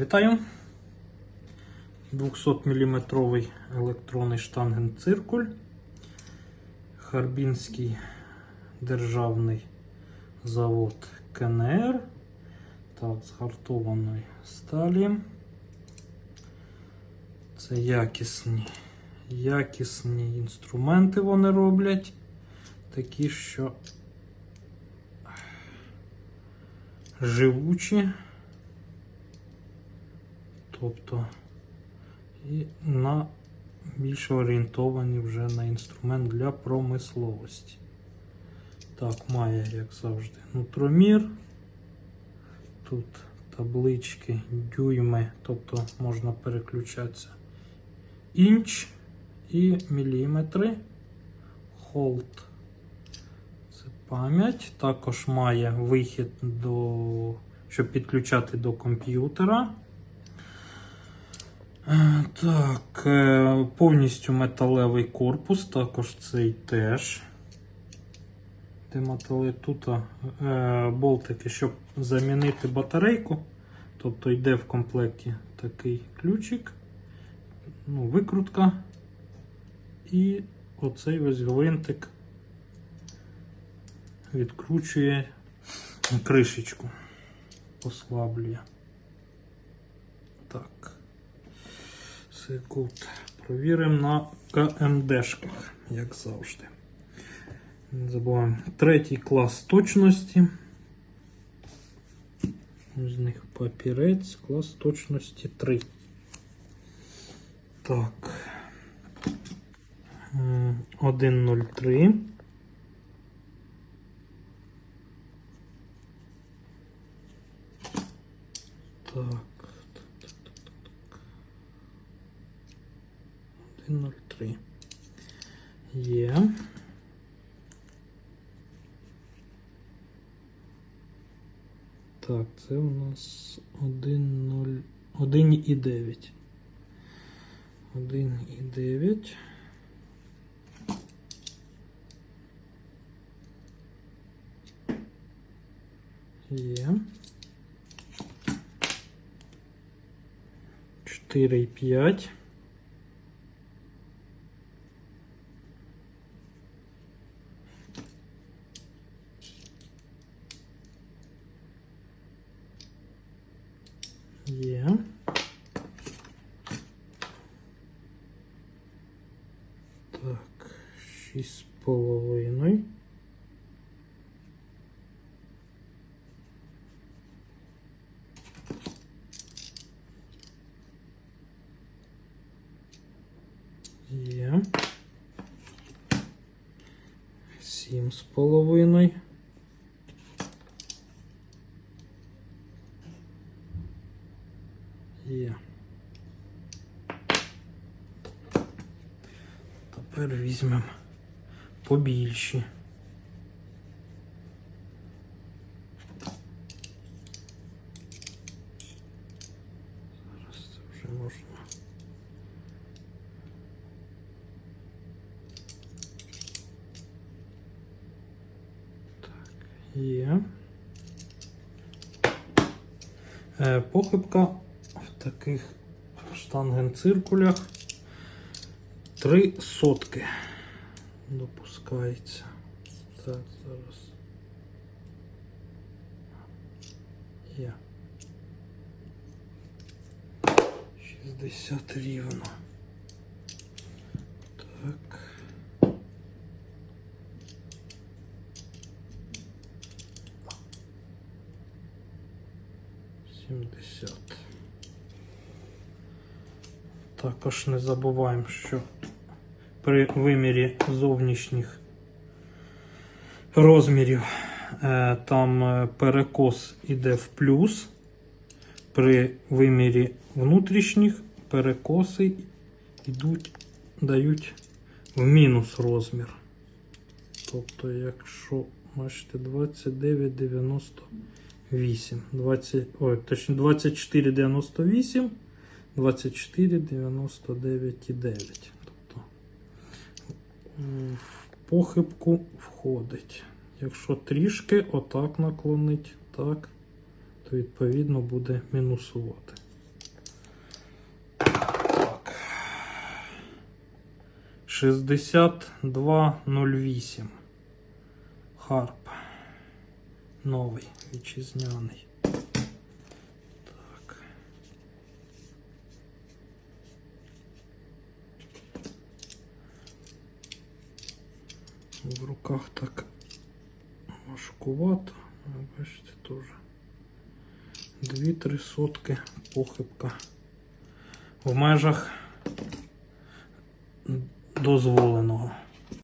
Вітаю! 200 мм електронний штангенциркуль. Харбінський державний завод КНР. Так, з гартованої сталі. Це якісні, якісні інструменти вони роблять. Такі, що живучі. Тобто і на більше орієнтовані вже на інструмент для промисловості. Так, має, як завжди, нутромір. Тут таблички, дюйми, тобто можна переключатися інч і міліметри. Холд. Це пам'ять. Також має вихід до, щоб підключати до комп'ютера. Е, Так, е, повністю металевий корпус, також цей теж. Де метали тут е, болтики, щоб замінити батарейку. Тобто йде в комплекті такий ключик, ну, викрутка. І оцей ось гвинтик відкручує кришечку, послаблює. Так. Секунд. Провіримо на КМДшках, як завжди. Не забуваємо. Третій клас точності. З них папірець, клас точності 3. Так. 1.03. Так. 1.03. Є. Так, це у нас 1.0. 1.9. 1.9. Є. 4.5. Так, шість з половиною. Є. Сім з половиною. Тепер візьмемо побільші. Зараз це вже можна. Е, Похибка в таких штангенциркулях три сотки допускається. Так, зараз. Є. 60 рівно. Так. Сімдесят. Також не забуваємо, що при вимірі зовнішніх розмірів е, там е, перекос іде в плюс. При вимірі внутрішніх перекоси йдуть, дають в мінус розмір. Тобто, якщо бачите, 29,98. 20, ой, точно 24,98. 24,99,9 в похибку входить. Якщо трішки отак наклонить, так, то відповідно буде мінусувати. Так. 6208. Харп. Новий вітчизняний. В руках так важкувато. Ну, Бачите, теж. Дві-три сотки похибка. В межах дозволеного.